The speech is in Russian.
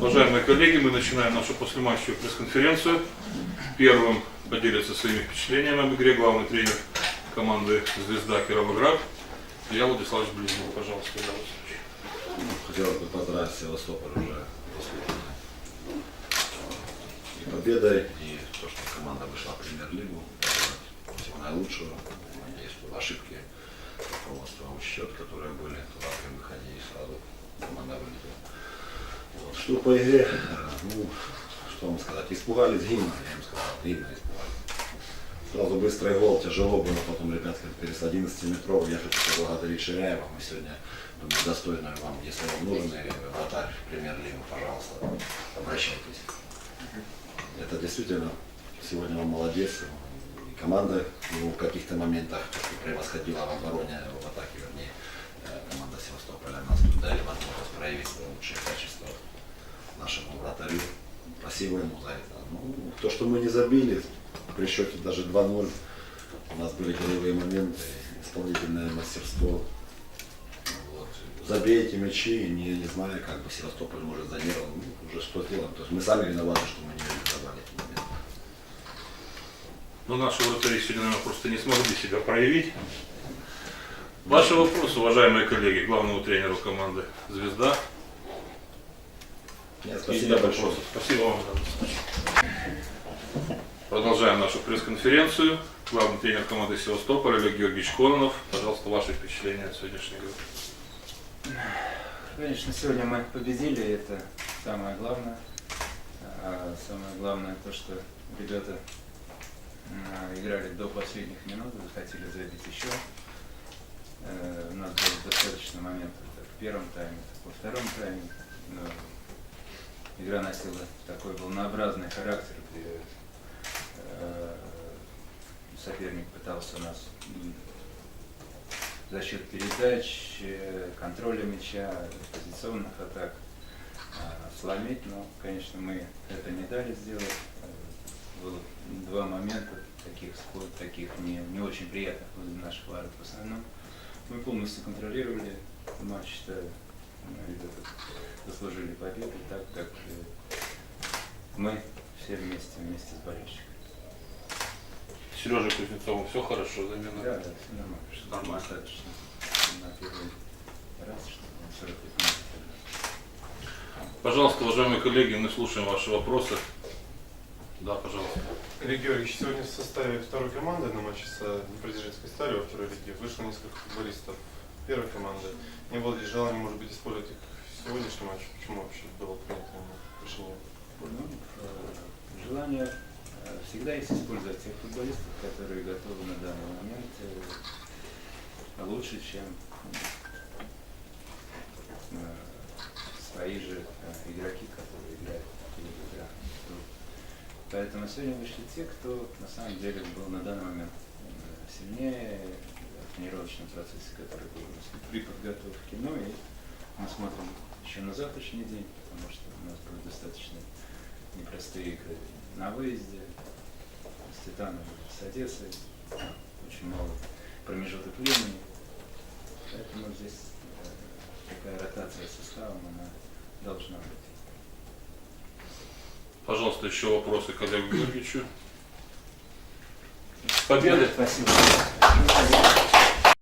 Уважаемые коллеги, мы начинаем нашу послематчевую пресс-конференцию. Первым поделится своими впечатлениями об игре главный тренер команды «Звезда» Кировоград. Илья Владиславович Близнев, пожалуйста, Илья Владиславович. Ну, Хотелось бы поздравить Севастополь уже заслуженно. И победой, и то, что команда вышла в премьер-лигу. Всего наилучшего. Надеюсь, что ошибки руководства учтет, которые были туда при выходе и сразу команда вылетела. Что по игре, ну, что вам сказать, испугались гимна, я им сказал, гимна испугались. Сразу быстрый гол, тяжело было, потом ребятки перес 11 метров. Я хочу поблагодарить Ширяева. Мы сегодня, думаю, достойно вам, если вам нужен вратарь премьер-лигу, пожалуйста, обращайтесь. Это действительно сегодня он молодец. И команда ну, в каких-то моментах превосходила в обороне, в атаке, вернее, э, команда Севастополя. Нас тут дали возможность проявить свои лучшие качества нашему вратарю. Спасибо ему за это. Ну, то, что мы не забили, при счете даже 2-0, у нас были голевые моменты, исполнительное мастерство. Вот. Забейте мячи, не, не знаю, как бы Севастополь может занервничать, ну, уже что сделаем. То есть мы сами виноваты, что мы не реализовали эти моменты. Ну, наши вратари сегодня, наверное, просто не смогли себя проявить. Ваши вопросы, уважаемые коллеги, главному тренеру команды «Звезда». Нет, спасибо большое. Спасибо вам. Продолжаем нашу пресс-конференцию. Главный тренер команды Севастополь Олег Георгиевич Кононов. Пожалуйста, ваши впечатления от сегодняшней игры. Конечно, сегодня мы победили, это самое главное. А самое главное то, что ребята м, играли до последних минут, захотели забить еще. Э, У нас было достаточно моментов как в первом тайме, так во втором тайме. Но игра носила такой волнообразный характер, где э, соперник пытался нас за счет передач, э, контроля мяча, позиционных атак а, сломить, но, конечно, мы это не дали сделать. Э, Было два момента таких, таких не, не очень приятных возле наших ворот. В основном мы полностью контролировали матч, считаю, заслужили победу, так как э, мы все вместе, вместе с болельщиками. Сережа Кузнецову все хорошо, замена? Да, да, все нормально. Что Нормально. Достаточно на первый раз, что он 45 минут. Пожалуйста, уважаемые коллеги, мы слушаем ваши вопросы. Да, пожалуйста. Олег Георгиевич, сегодня в составе второй команды на матче с Днепродзержинской стали во второй лиге вышло несколько футболистов первой команды. Не было ли желания, может быть, использовать их в сегодняшнем матче? Почему вообще было принято решение? Ну, э, желание э, всегда есть использовать тех футболистов, которые готовы на данный момент э, лучше, чем свои же игроки, которые играют. Поэтому сегодня вышли те, кто на самом деле был на данный момент сильнее тренировочном процессе, который был у нас при подготовке. Ну и мы смотрим еще на завтрашний день, потому что у нас будут достаточно непростые игры на выезде с Титаном, с Одессой. Очень мало промежуток времени. Поэтому здесь э, такая ротация составом, она должна быть. Пожалуйста, еще вопросы к Олегу Георгиевичу. С победой! Спасибо.